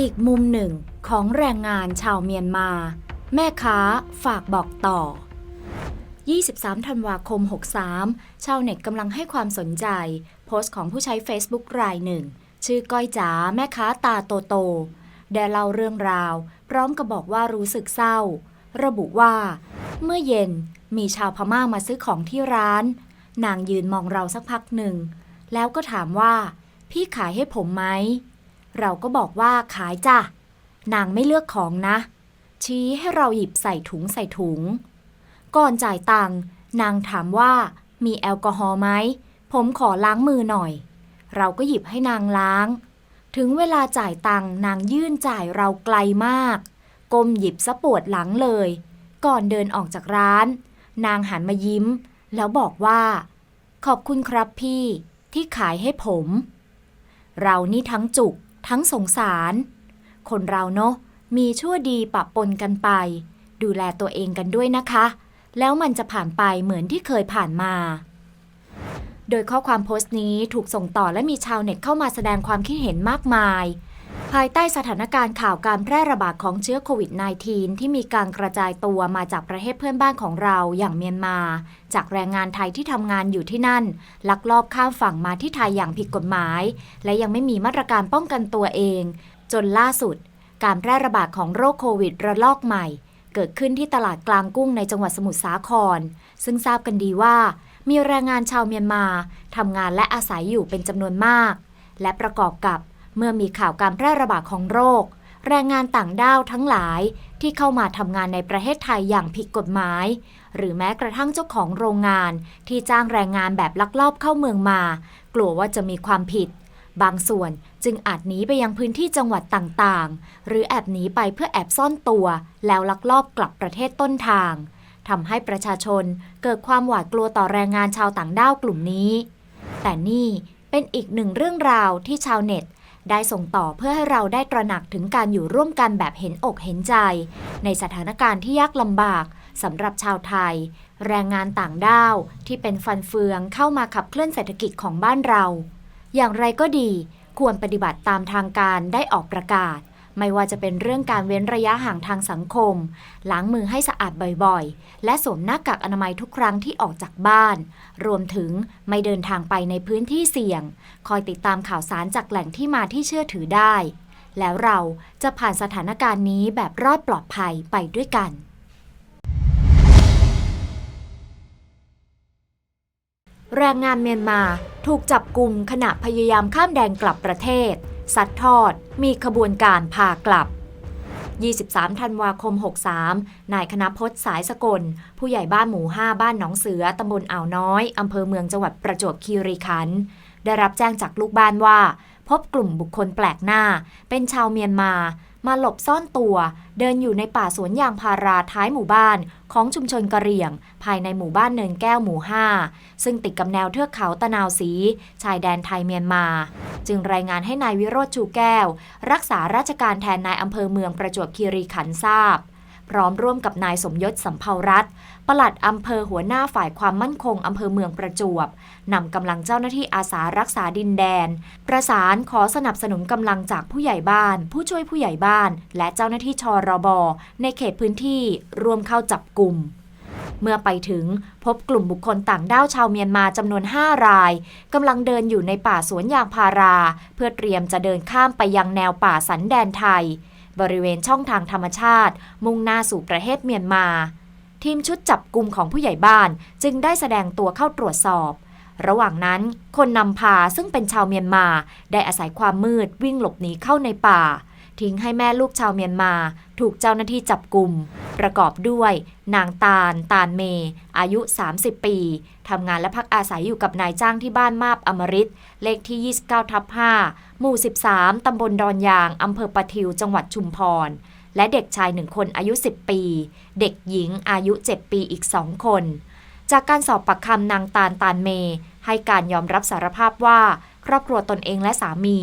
อีกมุมหนึ่งของแรงงานชาวเมียนมา แม่ค้าฝากบอกต่อ 23 ธันวาคม 63 ชาวเน็ตกำลังให้ความสนใจ โพสต์ของผู้ใช้ Facebook รายหนึ่ง ชื่อก้อยจ๋าแม่ค้าตาโตโต ได้เล่าเรื่องราว พร้อมกับบอกว่ารู้สึกเศร้า ระบุว่า เมื่อเย็นมีชาวพม่ามาซื้อของที่ร้าน นางยืนมองเราสักพักหนึ่ง แล้วก็ถามว่า พี่ขายให้ผมไหม เราก็บอกว่าขายจ้ะ นางไม่เลือกของนะ ชี้ให้เราหยิบใส่ถุงใส่ถุง ก่อนจ่ายตังค์นางถามว่ามีแอลกอฮอล์ไหม ผมขอล้างมือหน่อย เราก็หยิบให้นางล้าง ถึงเวลาจ่ายตังค์นางยื่นจ่ายเราไกลมาก ก้มหยิบซะปวดหลังเลย ก่อนเดินออกจากร้าน นางหันมายิ้ม แล้วบอกว่า ขอบคุณครับพี่ที่ขายให้ผม เรานี่ทั้งจุก ทั้งสงสาร คนเราเนาะมีชั่วดีปะปนกันไป ดูแลตัวเองกันด้วยนะคะ แล้วมันจะผ่านไปเหมือนที่เคยผ่านมา โดยข้อความโพสต์นี้ถูกส่งต่อและมีชาวเน็ตเข้ามาแสดงความคิดเห็นมากมาย ภายใต้สถานการณ์ข่าวการแพร่ระบาดของเชื้อโควิด -19 ที่มีการกระจายตัวมาจากประเทศเพื่อนบ้านของเราอย่างเมียนมา จากแรงงานไทยที่ทำงานอยู่ที่นั่น ลักลอบข้ามฝั่งมาที่ไทยอย่างผิดกฎหมาย และยังไม่มีมาตรการป้องกันตัวเอง จนล่าสุด การแพร่ระบาดของโรคโควิดระลอกใหม่ เกิดขึ้นที่ตลาดกลางกุ้งในจังหวัดสมุทรสาคร ซึ่งทราบกันดีว่า มีแรงงานชาวเมียนมาทำงานและอาศัยอยู่เป็นจำนวนมาก และประกอบกับ เมื่อมีข่าวการแพร่ระบาดของโรค แรงงานต่างด้าวทั้งหลายที่เข้ามาทำงานในประเทศไทยอย่างผิดกฎหมาย หรือแม้กระทั่งเจ้าของโรงงานที่จ้างแรงงานแบบลักลอบเข้าเมืองมา กลัวว่าจะมีความผิด บางส่วนจึงอาจหนีไปยังพื้นที่จังหวัดต่างๆ หรือแอบหนีไปเพื่อแอบซ่อนตัว แล้วลักลอบกลับประเทศต้นทางทำให้ประชาชนเกิดความหวาดกลัวต่อแรงงานชาวต่างด้าวกลุ่มนี้ แต่นี่เป็นอีกหนึ่งเรื่องราวที่ชาวเน็ต ได้ส่งต่อเพื่อให้เราได้ตระหนักถึงการอยู่ร่วมกันแบบเห็นอกเห็นใจ ในสถานการณ์ที่ยากลำบากสำหรับชาวไทย แรงงานต่างด้าวที่เป็นฟันเฟืองเข้ามาขับเคลื่อนเศรษฐกิจของบ้านเรา อย่างไรก็ดี ควรปฏิบัติตามทางการได้ออกประกาศ ไม่ว่าจะเป็นเรื่องการเว้นระยะห่างทางสังคม ล้างมือให้สะอาดบ่อยๆ และสวมหน้ากากอนามัยทุกครั้งที่ออกจากบ้าน รวมถึงไม่เดินทางไปในพื้นที่เสี่ยง คอยติดตามข่าวสารจากแหล่งที่มาที่เชื่อถือได้ แล้วเราจะผ่านสถานการณ์นี้แบบรอดปลอดภัยไปด้วยกันแรงงานเมียนมาถูกจับกลุ่มขณะพยายามข้ามแดนกลับประเทศ สัดทอด มีขบวนการพากลับ 23 ธันวาคม 63 นายคณพจน์สายสกล ผู้ใหญ่บ้านหมู่ 5 บ้านหนองเสือ ตำบลอ่าวน้อย อำเภอเมืองจังหวัดประจวบคีรีขันธ์ได้รับแจ้งจากลูกบ้านว่า พบกลุ่มบุคคลแปลกหน้า เป็นชาวเมียนมา มาหลบซ่อนตัว เดินอยู่ในป่าสวนยางพาราท้ายหมู่บ้าน ของชุมชนกะเหรี่ยง ภายในหมู่บ้านเนินแก้วหมู่ 5 ซึ่งติดกับแนวเทือกเขาตะนาวสี ชายแดนไทยเมียนมา จึงรายงานให้นายวิโรธชูแก้ว รักษาราชการแทนนายอำเภอเมืองประจวบคีรีขันธ์ทราบ พร้อมร่วมกับนายสมยศสัมภารัตปลัดอำเภอหัวหน้าฝ่ายความมั่นคงอำเภอเมืองประจวบนำกำลังเจ้าหน้าที่อาสารักษาดินแดน ประสานขอสนับสนุนกำลังจากผู้ใหญ่บ้าน ผู้ช่วยผู้ใหญ่บ้าน และเจ้าหน้าที่ชอรบในเขตพื้นที่รวมเข้าจับกลุ่มเมื่อไปถึงพบกลุ่มบุคคลต่างด้าวชาวเมียนมาจำนวน 5 รายกำลังเดินอยู่ในป่าสวนยางพารา เพื่อเตรียมจะเดินข้ามไปยังแนวป่าสันแดนไทย บริเวณช่องทางธรรมชาติ มุ่งหน้าสู่ประเทศเมียนมา ทีมชุดจับกลุ่มของผู้ใหญ่บ้านจึงได้แสดงตัวเข้าตรวจสอบ ระหว่างนั้นคนนำพาซึ่งเป็นชาวเมียนมา ได้อาศัยความมืดวิ่งหลบหนีเข้าในป่า ทิ้งให้แม่ลูกชาวเมียนมา ถูกเจ้าหน้าที่จับกลุ่ม ประกอบด้วย นางตาล ตาลเม อายุ 30 ปี ทำงานและพักอาศัยอยู่กับนายจ้างที่บ้านมาบอมริตเลขที่ 29 ทับ 5 หมู่ 13 ตำบลดอนยาง อำเภอปะทิว จังหวัดชุมพร และเด็กชายหนึ่งคนอายุ 10 ปี เด็กหญิงอายุ 7 ปีอีก2คน จากการสอบปากคำนางตาล ตาลเม ให้การยอมรับสารภาพว่า ครอบครัวตนเองและสามี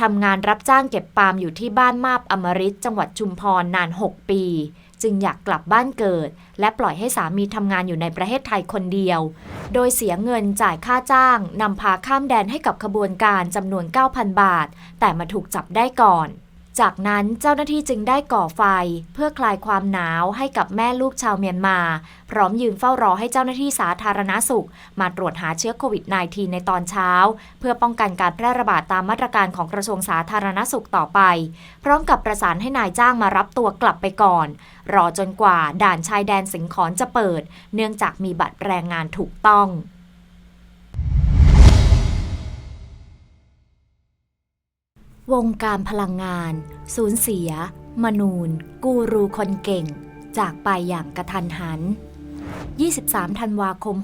ทำงานรับจ้างเก็บปาล์มอยู่ที่บ้านมาบอมริตจังหวัดชุมพรนาน 6 ปี จึงอยากกลับบ้านเกิด และปล่อยให้สามีทำงานอยู่ในประเทศไทยคนเดียว โดยเสียเงินจ่ายค่าจ้างนำพาข้ามแดนให้กับขบวนการจำนวน 9,000 บาท แต่มาถูกจับได้ก่อน จากนั้นเจ้าหน้าที่จึงได้ก่อไฟ เพื่อคลายความหนาวให้กับแม่ลูกชาวเมียนมา พร้อมยืนเฝ้ารอให้เจ้าหน้าที่สาธารณาสุข มาตรวจหาเชื้อโควิด -19 ในตอนเช้า เพื่อป้องกันการแพร่ระบาดตามมาตรการของกระทรวงสาธารณสุขต่อไป พร้อมกับประสานให้นายจ้างมารับตัวกลับไปก่อน รอจนกว่าด่านชายแดนสิงขอนจะเปิด เนื่องจากมีบัตรแรงงานถูกต้อง วงการพลังงาน สูญเสีย มนูน กูรูคนเก่ง จากไปอย่างกระทันหัน 23 ธันวาคม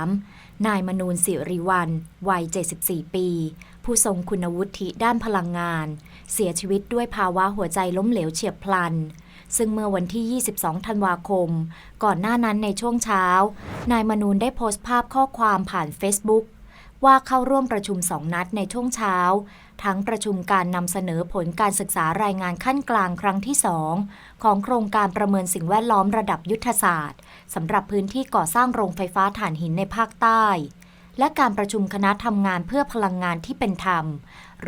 63 นายมนูนสิริวัลวัย 74 ปี ผู้ทรงคุณวุฒิด้านพลังงาน เสียชีวิตด้วยภาวะหัวใจล้มเหลวเฉียบพลัน ซึ่งเมื่อวันที่ 22 ธันวาคม ก่อนหน้านั้นในช่วงเช้า นายมนูนได้โพสต์ภาพข้อความผ่าน Facebook ว่าเข้าร่วมประชุมสองนัดในช่วงเช้า ทั้งประชุมการนำเสนอผลการศึกษารายงานขั้นกลางครั้งที่ 2 ของโครงการประเมินสิ่งแวดล้อมระดับยุทธศาสตร์สำหรับพื้นที่ก่อสร้างโรงไฟฟ้าถ่านหินในภาคใต้ และการประชุมคณะทำงานเพื่อพลังงานที่เป็นธรรม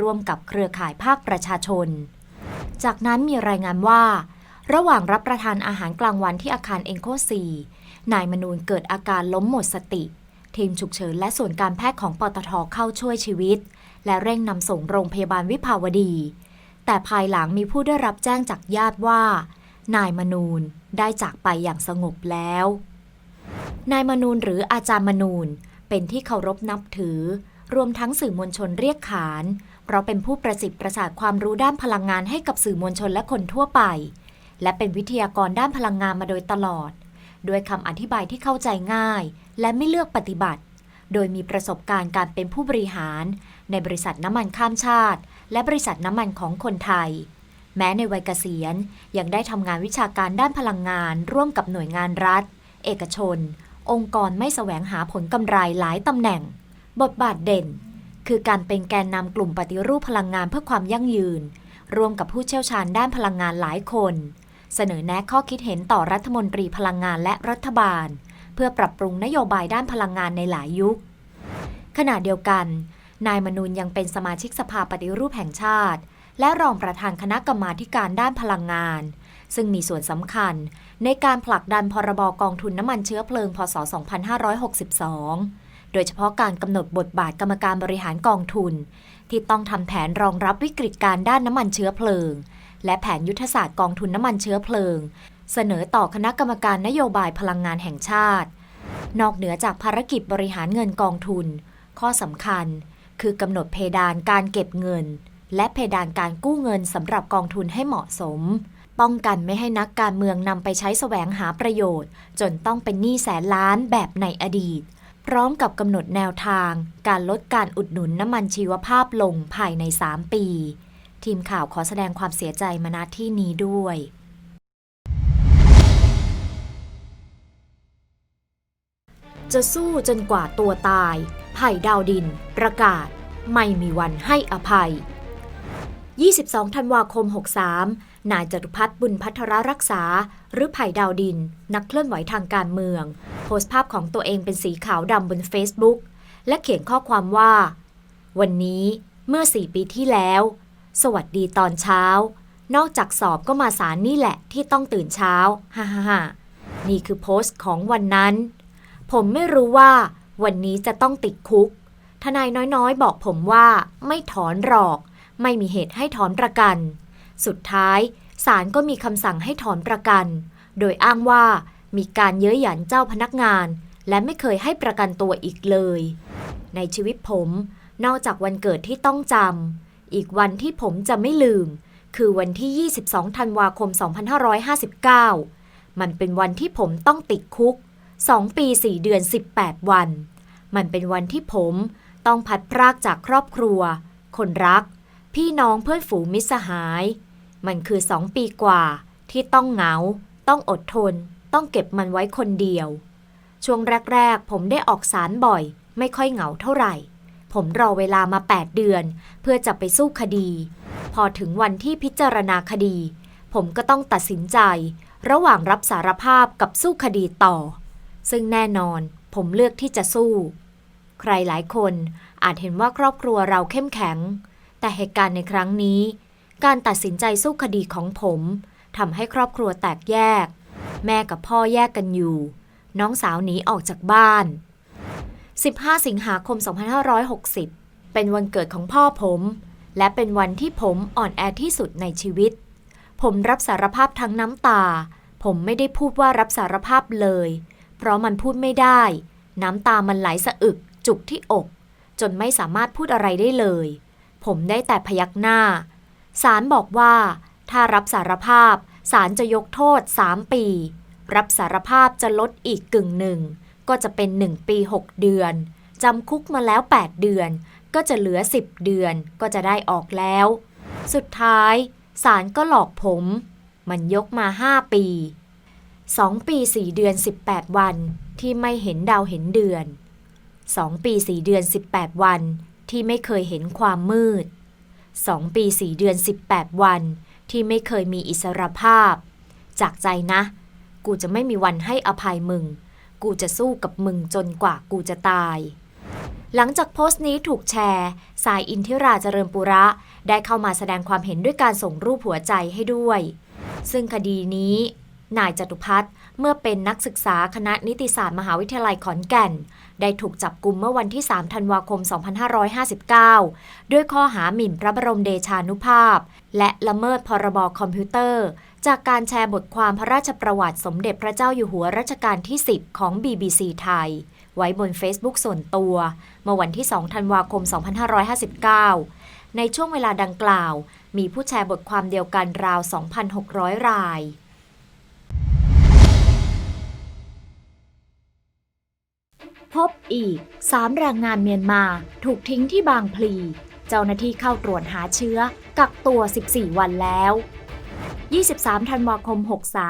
ร่วมกับเครือข่ายภาคประชาชน จากนั้นมีรายงานว่า ระหว่างรับประทานอาหารกลางวันที่อาคารเอ็นโคซีนายมนูนเกิดอาการล้มหมดสติ ทีมฉุกเฉินและส่วนการแพทย์ของปตทเข้าช่วยชีวิต และเร่งนำส่งโรงพยาบาลวิภาวดี แต่ภายหลังมีผู้ได้รับแจ้งจากญาติว่า นายมนูนได้จากไปอย่างสงบแล้ว นายมนูนหรืออาจารย์มนูนเป็นที่เคารพนับถือ รวมทั้งสื่อมวลชนเรียกขาน เพราะเป็นผู้ประสิทธิ์ประสาทความรู้ด้านพลังงานให้กับสื่อมวลชนและคนทั่วไป และเป็นวิทยากรด้านพลังงานมาโดยตลอดด้วยคำอธิบายที่เข้าใจง่าย และไม่เลือกปฏิบัติ โดยมีประสบการณ์การเป็นผู้บริหาร ในบริษัทน้ำมันข้ามชาติ และบริษัทน้ำมันของคนไทย แม้ในวัยเกษียณ ยังได้ทำงานวิชาการด้านพลังงาน ร่วมกับหน่วยงานรัฐ เอกชน องค์กรไม่แสวงหาผลกำไรหลายตำแหน่ง บทบาทเด่น คือการเป็นแกนนำกลุ่มปฏิรูปพลังงานเพื่อความยั่งยืน ร่วมกับผู้เชี่ยวชาญด้านพลังงานหลายคน เสนอแนะข้อคิดเห็นต่อรัฐมนตรีพลังงานและรัฐบาล เพื่อปรับปรุงนโยบายด้านพลังงานในหลายยุคขณะเดียวกัน นายมนูนยังเป็นสมาชิกสภาปฏิรูปแห่งชาติ และรองประธานคณะกรรมาการด้านพลังงาน ซึ่งมีส่วนสำคัญในการผลักดันพรบกองทุนน้ำมันเชื้อเพลิง พศ 2562 โดยเฉพาะการกำหนดบทบาทกรรมการบริหารกองทุน ที่ต้องทำแผนรองรับวิกฤตการด้านน้ำมันเชื้อเพลิง และแผนยุทธศาสตร์กองทุนน้ำมันเชื้อเพลิง เสนอต่อคณะกรรมการนโยบายพลังงานแห่งชาติ นอกเหนือจากภารกิจบริหารเงินกองทุน ข้อสำคัญ คือกำหนดเพดานการเก็บเงิน และเพดานการกู้เงินสำหรับกองทุนให้เหมาะสม ป้องกันไม่ให้นักการเมืองนำไปใช้แสวงหาประโยชน์ จนต้องเป็นหนี้แสนล้านแบบในอดีต พร้อมกับกำหนดแนวทาง การลดการอุดหนุนน้ำมันชีวภาพลงภายใน 3 ปี ทีมข่าวขอแสดงความเสียใจมาณที่นี้ด้วยจะสู้จนกว่าตัวตาย ไผ่ดาวดิน ประกาศ ไม่มีวันให้อภัย 22 ธันวาคม 63 นายจตุพัฒน์บุญพัทรรักษา หรือไผ่ดาวดิน นักเคลื่อนไหวทางการเมือง โพสต์ภาพของตัวเองเป็นสีขาวดำบน Facebook และเขียนข้อความว่า วันนี้เมื่อ 4 ปีที่แล้ว สวัสดีตอนเช้า นอกจากสอบก็มาสารนี่แหละที่ต้องตื่นเช้า ฮ่าฮ่าฮ่านี่คือโพสต์ของวันนั้น ผมไม่รู้ว่า วันนี้จะต้องติดคุก ทนายน้อยๆ บอกผมว่าไม่ถอนหรอก ไม่มีเหตุให้ถอนประกัน สุดท้ายศาลก็มีคำสั่งให้ถอนประกัน โดยอ้างว่ามีการเย้ยหยันเจ้าพนักงาน และไม่เคยให้ประกันตัวอีกเลย ในชีวิตผม นอกจากวันเกิดที่ต้องจำอีกวันที่ผมจะไม่ลืม คือวันที่ 22 ธันวาคม 2559 มันเป็นวันที่ผมต้องติดคุก 2 ปี 4 เดือน 18 วัน มันเป็นวันที่ผมต้องพัดพรากจากครอบครัว คนรัก พี่น้องเพื่อนฝูงมิสหาย มันคือสองปีกว่าที่ต้องเหงา ต้องอดทน ต้องเก็บมันไว้คนเดียว ช่วงแรก ๆ ผมได้ออกสารบ่อย ไม่ค่อยเหงาเท่าไหร่ ผมรอเวลามา 8 เดือน เพื่อจะไปสู้คดี พอถึงวันที่พิจารณาคดี ผมก็ต้องตัดสินใจ ระหว่างรับสารภาพกับสู้คดีต่อ ซึ่งแน่นอนผมเลือกที่จะสู้ ใครหลายคนอาจเห็นว่าครอบครัวเราเข้มแข็ง แต่เหตุการณ์ในครั้งนี้ การตัดสินใจสู้คดีของผมทำให้ครอบครัวแตกแยก แม่กับพ่อแยกกันอยู่ น้องสาวหนีออกจากบ้าน 15 สิงหาคม 2560 เป็นวันเกิดของพ่อผม และเป็นวันที่ผมอ่อนแอที่สุดในชีวิต ผมรับสารภาพทั้งน้ำตา ผมไม่ได้พูดว่ารับสารภาพเลย ราะมันพูดไม่ได้ น้ำตามันไหลสะอึก จุกที่อก จนไม่สามารถพูดอะไรได้เลย ผมได้แต่พยักหน้าศาลบอกว่า ถ้ารับสารภาพศาลจะยกโทษ 3 ปี รับสารภาพจะลดอีกกึ่งหนึ่ง ก็จะเป็น 1 ปี 6 เดือน จำคุกมาแล้ว 8 เดือน ก็จะเหลือ 10 เดือนก็จะได้ออกแล้ว สุดท้ายศาลก็หลอกผม มันยกมา 5 ปี 2ปี4เดือน18วันที่ไม่เห็นดาวเห็นเดือน2ปี4เดือน18วันที่ไม่เคยเห็นความมืด2ปี4เดือน18วันที่ไม่เคยมีอิสรภาพ จากใจนะ กูจะไม่มีวันให้อภัยมึง กูจะสู้กับมึงจนกว่ากูจะตาย หลังจากโพสต์นี้ถูกแชร์ สายอินทิราเจริญปุระ ได้เข้ามาแสดงความเห็นด้วยการส่งรูปหัวใจให้ด้วย ซึ่งคดีนี้ นายจตุพัฒน์เมื่อเป็นนักศึกษาคณะนิติศาสตร์มหาวิทยาลัยขอนแก่น ได้ถูกจับกุมเมื่อวันที่ 3 ธันวาคม 2559 ด้วยข้อหาหมิ่นพระบรมเดชานุภาพ และละเมิดพรบคอมพิวเตอร์ จากการแชร์บทความพระราชประวัติสมเด็จพระเจ้าอยู่หัวรัชกาลที่ 10 ของ BBC ไทย ไว้บน Facebook ส่วนตัว เมื่อวันที่ 2 ธันวาคม 2559 ในช่วงเวลาดังกล่าว มีผู้แชร์บทความเดียวกันราว 2,600 ราย พบอีก 3 แรงงานเมียนมาถูกทิ้งที่บางพลี เจ้าหน้าที่เข้าตรวจหาเชื้อ กักตัว 14 วันแล้ว 23 ธันวาคม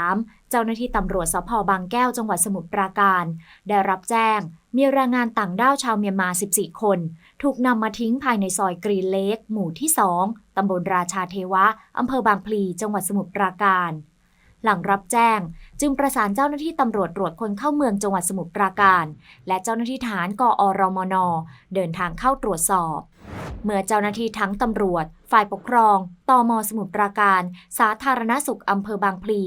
63 เจ้าหน้าที่ตำรวจสพบางแก้วจังหวัดสมุทรปราการ ได้รับแจ้ง มีแรงงานต่างด้าวชาวเมียนมา 14 คน ถูกนำมาทิ้งภายในซอยกรีนเลกหมู่ที่ 2 ตำบลราชาเทวะ อำเภอบางพลี จังหวัดสมุทรปราการหลังรับแจ้งจึงประสานเจ้าหน้าที่ตำรวจตรวจคนเข้าเมืองจังหวัดสมุทรปราการ และเจ้าหน้าที่ฐานกอรมน เดินทางเข้าตรวจสอบ เมื่อเจ้าหน้าที่ทั้งตำรวจ ฝ่ายปกครองตมสมุทรปราการ สาธารณสุขอำเภอบางพลี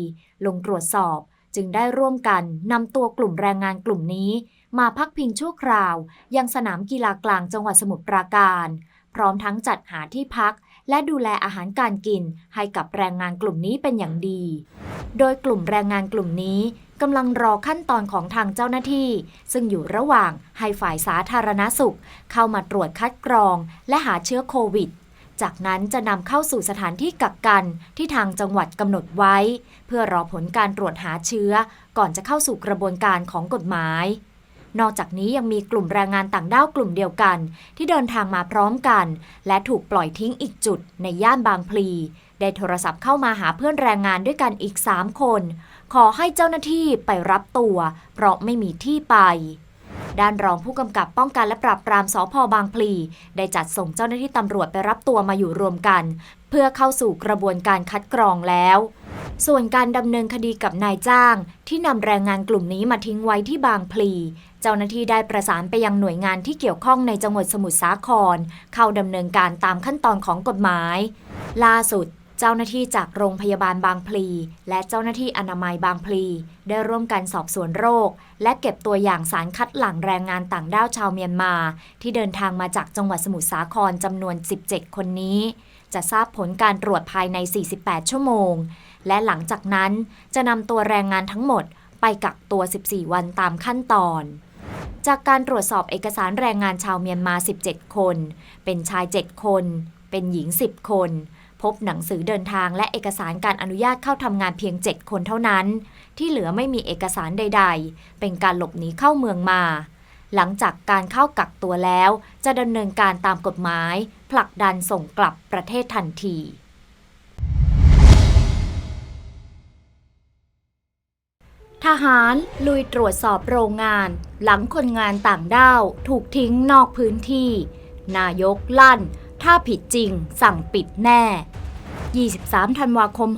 ลงตรวจสอบจึงได้ร่วมกันนำตัวกลุ่มแรงงานกลุ่มนี้ มาพักพิงชั่วคราว ยังสนามกีฬากลางจังหวัดสมุทรปราการ พร้อมทั้งจัดหาที่พัก และดูแลอาหารการกินให้กับแรงงานกลุ่มนี้เป็นอย่างดี โดยกลุ่มแรงงานกลุ่มนี้กำลังรอขั้นตอนของทางเจ้าหน้าที่ ซึ่งอยู่ระหว่างให้ฝ่ายสาธารณสุข เข้ามาตรวจคัดกรอง และหาเชื้อโควิด จากนั้นจะนำเข้าสู่สถานที่กักกันที่ทางจังหวัดกำหนดไว้ เพื่อรอผลการตรวจหาเชื้อ ก่อนจะเข้าสู่กระบวนการของกฎหมาย นอกจากนี้ยังมีกลุ่มแรงงานต่างด้าวกลุ่มเดียวกัน ที่เดินทางมาพร้อมกัน และถูกปล่อยทิ้งอีกจุดในย่านบางพลี ได้โทรศัพท์เข้ามาหาเพื่อนแรงงานด้วยกันอีก 3 คน ขอให้เจ้าหน้าที่ไปรับตัว เพราะไม่มีที่ไปด้านรองผู้กำกับป้องกันและปราบปรามสพบางพลี ได้จัดส่งเจ้าหน้าที่ตำรวจไปรับตัวมาอยู่รวมกัน เพื่อเข้าสู่กระบวนการคัดกรองแล้ว ส่วนการดำเนินคดีกับนายจ้าง ที่นำแรงงานกลุ่มนี้มาทิ้งไว้ที่บางพลี จ้าหน้าที่ได้ประสานไปยังหน่วยงานที่เกี่ยวข้องในจังหวัดสมุทรสาคร เข้าดำเนินการตามขั้นตอนของกฎหมาย ล่าสุดเจ้าหน้าที่จากโรงพยาบาลบางพลี และเจ้าหน้าที่อนามัยบางพลี ได้ร่วมกันสอบสวนโรค และเก็บตัวอย่างสารคัดหลั่งแรงงานต่างด้าวชาวเมียนมา ที่เดินทางมาจากจังหวัดสมุทรสาครจำนวน 17 คนนี้ จะทราบผลการตรวจภายใน 48 ชั่วโมง และหลังจากนั้นจะนำตัวแรงงานทั้งหมดไปกักตัว 14 วันตามขั้นตอน จากการตรวจสอบเอกสารแรงงานชาวเมียนมา 17 คน เป็นชาย 7 คน เป็นหญิง 10 คน พบหนังสือเดินทางและเอกสารการอนุญาตเข้าทำงานเพียง 7 คนเท่านั้น ที่เหลือไม่มีเอกสารใด ๆ เป็นการหลบหนีเข้าเมืองมา หลังจากการเข้ากักตัวแล้ว จะดำเนินการตามกฎหมาย ผลักดันส่งกลับประเทศทันที ทหารลุยตรวจสอบโรงงาน หลังคนงานต่างด้าวถูกทิ้งนอกพื้นที่ นายกลั่น ถ้าผิดจริงสั่งปิดแน่ 23 ธันวาคม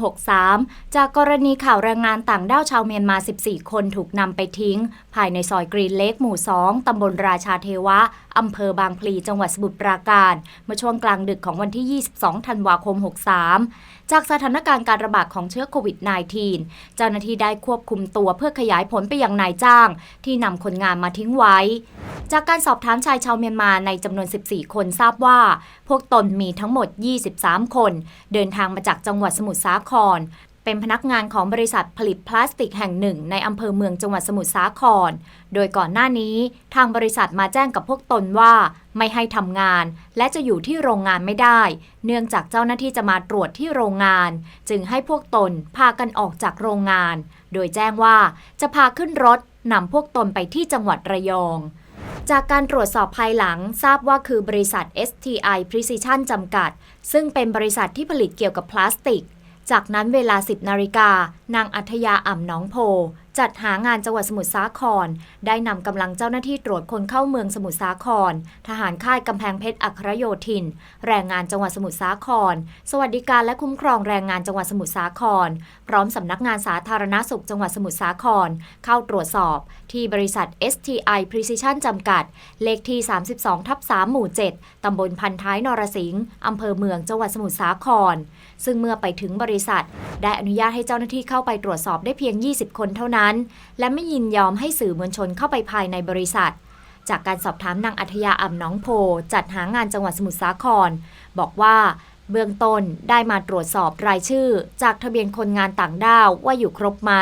63 จากกรณีข่าวแรงงานต่างด้าวชาวเมียนมา 14 คนถูกนำไปทิ้ง ภายในซอยกรีนเล็กหมู่ 2 ตำบลราชาเทวะอำเภอบางพลีจังหวัดสมุทรปราการเมื่อช่วงกลางดึกของวันที่ 22 ธันวาคม 63 จากสถานการณ์การระบาดของเชื้อโควิด -19 เจ้าหน้าที่ได้ควบคุมตัวเพื่อขยายผลไปยังนายจ้าง ที่นำคนงานมาทิ้งไว้ จากการสอบถามชายชาวเมียนมาในจำนวน 14 คนทราบว่า พวกตนมีทั้งหมด 23 คน เดินทางมาจากจังหวัดสมุทรสาคร เป็นพนักงานของบริษัทผลิตพลาสติกแห่งหนึ่ง ในอำเภอเมืองจังหวัดสมุทรสาคร โดยก่อนหน้านี้ ทางบริษัทมาแจ้งกับพวกตนว่า ไม่ให้ทำงาน และจะอยู่ที่โรงงานไม่ได้ เนื่องจากเจ้าหน้าที่จะมาตรวจที่โรงงาน จึงให้พวกตนพากันออกจากโรงงาน โดยแจ้งว่าจะพาขึ้นรถนำพวกตนไปที่จังหวัดระยองจากการตรวจสอบภายหลังทราบว่าคือบริษัท STI Precision จำกัด ซึ่งเป็นบริษัทที่ผลิตเกี่ยวกับพลาสติก จากนั้นเวลา 10 นาฬิกา นางอัธยาอ่ำน้องโพ จัดหางานจังหวัดสมุทรสาคร ได้นำกำลังเจ้าหน้าที่ตรวจคนเข้าเมืองสมุทรสาคร ทหารค่ายกำแพงเพชรอัครโยธิน แรงงานจังหวัดสมุทรสาคร สวัสดิการและคุ้มครองแรงงานจังหวัดสมุทรสาคร พร้อมสำนักงานสาธารณสุขจังหวัดสมุทรสาคร เข้าตรวจสอบ ที่บริษัท STI Precision จำกัด เลขที่ 32ทับ3หมู่ 7ตำบลพันท้ายนรสิงห์อำเภอเมืองจังหวัดสมุทรสาคร ซึ่งเมื่อไปถึงบริษัท ได้อนุญาตให้เจ้าหน้าที่เข้าาไปตรวจสอบได้เพียง 20 คนเท่านั้น และไม่ยินยอมให้สื่อมวลชนเข้าไปภายในบริษัท จากการสอบถามนางอัธยาอ่ำน้องโพ จัดหางานจังหวัดสมุทรสาคร บอกว่าเบื้องต้นได้มาตรวจสอบรายชื่อ จากทะเบียนคนงานต่างด้าวว่าอยู่ครบไหม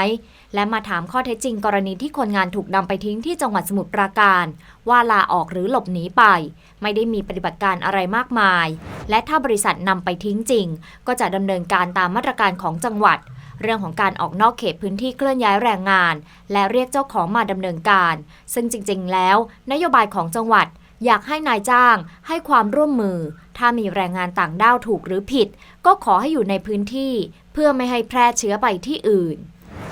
และมาถามข้อเท็จจริงกรณีที่คนงานถูกนำไปทิ้งที่จังหวัดสมุทรปราการ ว่าลาออกหรือหลบหนีไป ไม่ได้มีปฏิบัติการอะไรมากมาย และถ้าบริษัทนำไปทิ้งจริง ก็จะดำเนินการตามมาตรการของจังหวัด เรื่องของการออกนอกเขตพื้นที่เคลื่อนย้ายแรงงาน และเรียกเจ้าของมาดำเนินการ ซึ่งจริง ๆ แล้ว นโยบายของจังหวัดอยากให้นายจ้าง ให้ความร่วมมือ ถ้ามีแรงงานต่างด้าวถูกหรือผิด ก็ขอให้อยู่ในพื้นที่ เพื่อไม่ให้แพร่เชื้อไปที่อื่น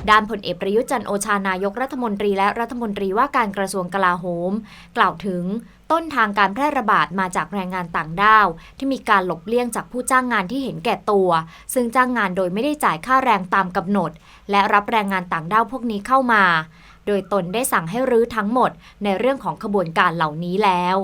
ด้านพลเอกประยุทธ์จันโอชานายกรัฐมนตรีและรัฐมนตรีว่าการกระทรวงกลาโหม กล่าวถึงต้นทางการแพร่ระบาดมาจากแรงงานต่างด้าว ที่มีการหลบเลี่ยงจากผู้จ้างงานที่เห็นแก่ตัว ซึ่งจ้างงานโดยไม่ได้จ่ายค่าแรงตามกำหนด และรับแรงงานต่างด้าวพวกนี้เข้ามา โดยตนได้สั่งให้รื้อทั้งหมดในเรื่องของขบวนการเหล่านี้แล้ว